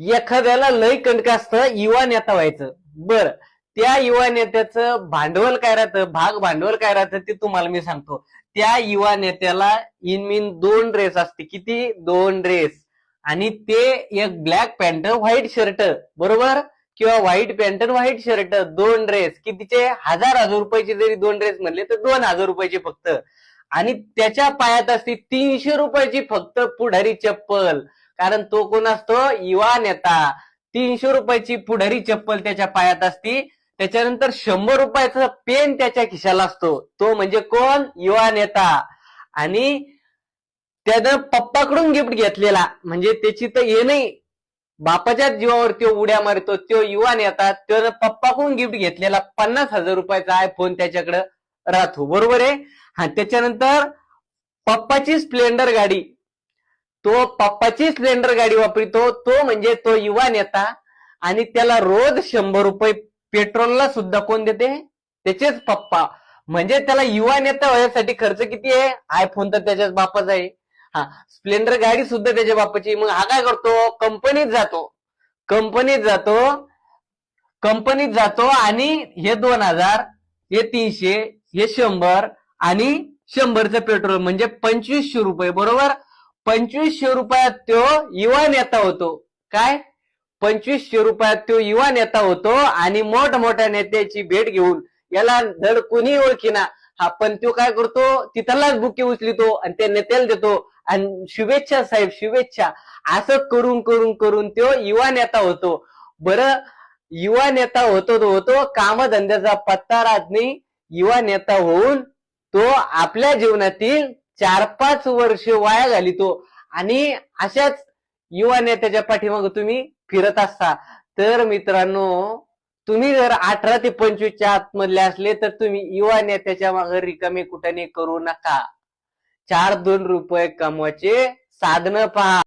एखाद्याला लय कंटक असतं युवा नेता व्हायचं. बर त्या युवा नेत्याचं भांडवल काय राहतं? भाग भांडवल काय राहतं ते तुम्हाला मी सांगतो. त्या युवा नेत्याला इनमिन दोन ड्रेस असते. किती? दोन ड्रेस. आणि ते एक ब्लॅक पॅन्ट व्हाईट शर्ट बरोबर? किंवा व्हाईट पॅन्ट व्हाईट शर्ट दोन ड्रेस. कितीचे? हजार हजार रुपयाचे जरी दोन ड्रेस म्हणले तर दोन हजार रुपयाचे फक्त. आणि त्याच्या पायात असते तीनशे रुपयाची फक्त पुढारी चप्पल. कारण तो कोण असतो? युवा नेता. तीनशे रुपयाची पुढारी चप्पल त्याच्या पायात असती. त्याच्यानंतर शंभर रुपयाचा पेन त्याच्या खिशाला असतो. तो म्हणजे कोण? युवा नेता. आणि त्यानं पप्पाकडून गिफ्ट घेतलेला. म्हणजे त्याची तर हे नाही. बापाच्याच जीवावर तो उड्या मारतो. तो युवा नेता. त्यानं पप्पाकडून गिफ्ट घेतलेला पन्नास हजार रुपयाचा आयफोन त्याच्याकडे राहतो. बरोबर आहे? हा त्याच्यानंतर पप्पाची स्प्लेंडर गाडी. तो पप्पाची स्प्लेंडर गाडी वापरितो. तो म्हणजे तो युवा नेता. आणि त्याला रोज शंभर रुपये पेट्रोलला सुद्धा कोण देते? त्याचेच पप्पा. म्हणजे त्याला युवा नेता व्हायसाठी खर्च किती आहे? आयफोन तर त्याच्याच बापाचा आहे. हा स्प्लेंडर गाडी सुद्धा त्याच्या बापाची. मग हा काय करतो? कंपनीत जातो. कंपनीत जातो. कंपनीत जातो आणि हे दोन हजार हे तीनशे हे शंभर आणि शंभरचं पेट्रोल. म्हणजे पंचवीसशे रुपये. बरोबर? पंचवीसशे रुपयात तो युवा नेता होतो. काय? पंचवीसशे रुपयात तो युवा नेता होतो आणि मोठमोठ्या नेत्याची भेट घेऊन याला धड कोणी ओळखीना. हा पण तो काय करतो? तिथलाच बुके उचलितो आणि त्या नेत्याला देतो. आणि शुभेच्छा साहेब शुभेच्छा. असं करून करून करून तो युवा नेता होतो. बरं युवा नेता होतो तो होतो कामधंद्याचा पत्ता राहत नाही. युवा नेता होऊन तो आपल्या जीवनातील चार पाच वर्ष वाया घालितो आणि अशाच युवा नेत्याच्या पाठीमाग तुम्ही फिरत असता. तर मित्रांनो तुम्ही जर अठरा ते पंचवीसच्या आतमधले असले तर तुम्ही युवा नेत्याच्या माग रिकामे कुठाने करू नका. चार दोन रुपये कमवायचे साधनं पहा.